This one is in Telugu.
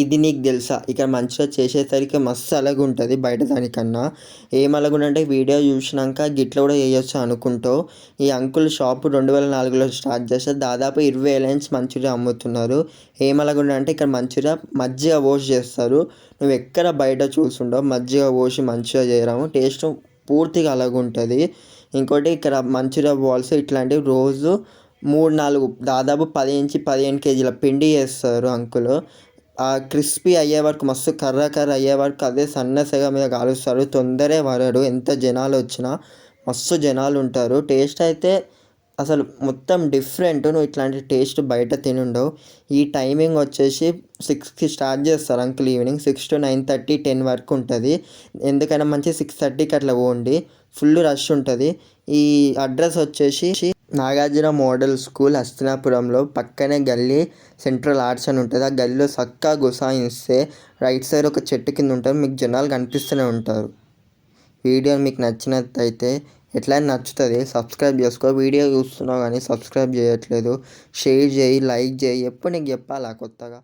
ఇది నీకు తెలుసా? ఇక్కడ మంచిగా చేసేసరికి మస్తు అలాగ ఉంటుంది బయట దానికన్నా. ఏం అలాగుందంటే వీడియో చూసినాక గిట్ల కూడా వేయొచ్చు అనుకుంటావు ఈ అంకుల్ షాప్ రెండు వేల నాలుగులో స్టార్ట్ చేస్తే దాదాపు ఇరవై ఏళ్ళ నుంచి మంచూరియా అమ్ముతున్నారు. ఏం అలాగుందంటే ఇక్కడ మంచూరియా మజ్జిగ పోసి చేస్తారు. నువ్వు ఎక్కడ బయట చూసుండవు మజ్జిగ పోసి మంచిగా చేయరాము. టేస్ట్ పూర్తిగా అలాగుంటుంది. ఇంకోటి ఇక్కడ మంచూరియా బాల్స్ ఇట్లాంటివి రోజు మూడు నాలుగు దాదాపు పది నుంచి పదిహేను కేజీల పిండి చేస్తారు అంకులు. క్రిస్పీ అయ్యే వరకు మస్తు కర్ర కర్ర అయ్యే వరకు అదే సన్న సెగ మీద కాలుస్తారు. తొందరే వరడు ఎంత జనాలు వచ్చినా మస్తు జనాలు ఉంటారు. టేస్ట్ అయితే అసలు మొత్తం డిఫరెంట్. నువ్వు ఇట్లాంటి టేస్ట్ బయట తినుండవు. ఈ టైమింగ్ వచ్చేసి సిక్స్కి స్టార్ట్ చేస్తారు uncle evening. Six to nine thirty ten వరకు ఉంటుంది. ఎందుకైనా మంచి సిక్స్ థర్టీకి అట్లా పోండి. ఫుల్ రష్ ఉంటుంది. ఈ అడ్రస్ వచ్చేసి నాగార్జున మోడల్ స్కూల్ హస్తినాపురంలో పక్కనే గల్లీ సెంట్రల్ ఆర్ట్స్ అని ఉంటుంది. ఆ గల్లీలో చక్కగా గుసాయిస్తే రైట్ సైడ్ ఒక చెట్టు కింద ఉంటారు. మీకు జనాలు కనిపిస్తూనే ఉంటారు. వీడియో మీకు నచ్చినట్టయితే ఎట్లయినా నచ్చుతుంది. సబ్స్క్రైబ్ చేసుకో. వీడియో చూస్తున్నావు కానీ సబ్స్క్రైబ్ చేయట్లేదు. షేర్ చేయి లైక్ చేయి. ఎప్పుడు నీకు చెప్పాలా కొత్తగా?